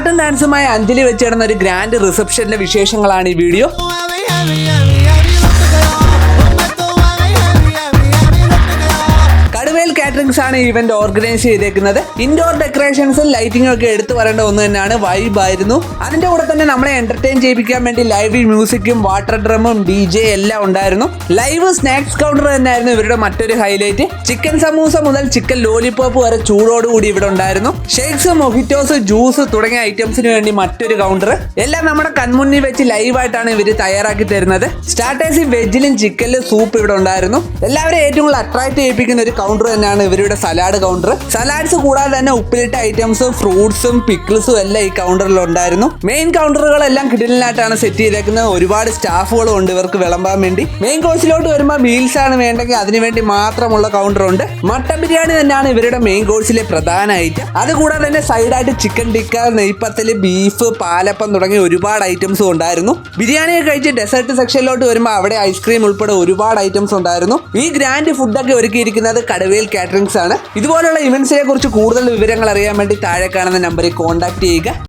പാട്ടും ഡാൻസുമായി അഞ്ജലി വെച്ചിടുന്ന ഒരു ഗ്രാൻഡ് റിസപ്ഷന്റെ വിശേഷങ്ങളാണ് ഈ വീഡിയോ. കാറ്ററിംഗ്സ് ആണ് ഇവന്റ് ഓർഗനൈസ് ചെയ്തേക്കുന്നത്. ഇൻഡോർ ഡെക്കറേഷൻസും ലൈറ്റിംഗും ഒക്കെ എടുത്തു പറയേണ്ട ഒന്ന് തന്നെയാണ് വൈബ് ആയിരുന്നു. അതിന്റെ കൂടെ തന്നെ നമ്മളെ എന്റർടൈൻ ചെയ്യിപ്പിക്കാൻ വേണ്ടി ലൈവ് മ്യൂസിക്കും വാട്ടർ ഡ്രമ്മും ഡി ജെ എല്ലാം ഉണ്ടായിരുന്നു. ലൈവ് സ്നാക്സ് കൗണ്ടർ തന്നെയായിരുന്നു ഇവരുടെ മറ്റൊരു ഹൈലൈറ്റ് ചിക്കൻ സമൂസ മുതൽ ചിക്കൻ ലോലിപോപ്പ് വരെ ചൂടോടുകൂടി ഇവിടെ ഉണ്ടായിരുന്നു. ഷേക്സ് മൊഹിറ്റോസ് ജ്യൂസ് തുടങ്ങിയ ഐറ്റംസിന് വേണ്ടി മറ്റൊരു കൗണ്ടർ എല്ലാം നമ്മുടെ കൺമുന്നിൽ വെച്ച് ലൈവായിട്ടാണ് ഇവർ തയ്യാറാക്കി തരുന്നത്. സ്റ്റാർട്ടേഴ്സ് വെജിലും ചിക്കനിലും സൂപ്പ് ഇവിടെ ഉണ്ടായിരുന്നു. എല്ലാവരും ഏറ്റവും കൂടുതൽ അട്രാക്ട് ചെയ്യിപ്പിക്കുന്ന ഒരു കൗണ്ടർ തന്നെയാണ് ഇവരുടെ സലാഡ് കൗണ്ടർ സലാഡ്സ് കൂടാതെ തന്നെ ഉപ്പിലിട്ട ഐറ്റംസും ഫ്രൂട്ട്സും പിക്കിൾസും എല്ലാം ഈ കൗണ്ടറിൽ ഉണ്ടായിരുന്നു. മെയിൻ കൗണ്ടറുകളെല്ലാം കിടിലിനായിട്ടാണ് സെറ്റ് ചെയ്തേക്കുന്നത്. ഒരുപാട് സ്റ്റാഫുകളും ഉണ്ട് ഇവർക്ക് വിളമ്പാൻ വേണ്ടി. മെയിൻ കോഴ്സിലോട്ട് വരുമ്പോൾ മീൽസ് ആണ് വേണ്ടെങ്കിൽ അതിനുവേണ്ടി മാത്രമുള്ള കൗണ്ടർ ഉണ്ട്. മട്ടൻ ബിരിയാണി തന്നെയാണ് ഇവരുടെ മെയിൻ കോഴ്സിലെ പ്രധാന ഐറ്റം അതുകൂടാതെ തന്നെ സൈഡായിട്ട് ചിക്കൻ ടിക്ക നെയ്പ്പത്തൽ ബീഫ് പാലപ്പം തുടങ്ങിയ ഒരുപാട് ഐറ്റംസും ഉണ്ടായിരുന്നു. ബിരിയാണിയൊക്കെ കഴിച്ച് ഡെസേർട്ട് സെക്ഷനിലോട്ട് വരുമ്പോൾ അവിടെ ഐസ്ക്രീം ഉൾപ്പെടെ ഒരുപാട് ഐറ്റംസ് ഉണ്ടായിരുന്നു. ഈ ഗ്രാൻഡ് ഫുഡൊക്കെ ഒരുക്കിയിരിക്കുന്നത് കടുവേൽ കാറ്ററിംഗ്സ് ആണ്. ഇതുപോലുള്ള ഇവന്റ്സിനെ കുറിച്ച് കൂടുതൽ വിവരങ്ങൾ അറിയാൻ വേണ്ടി താഴെ കാണുന്ന നമ്പറിൽ കോൺടാക്ട് ചെയ്യുക.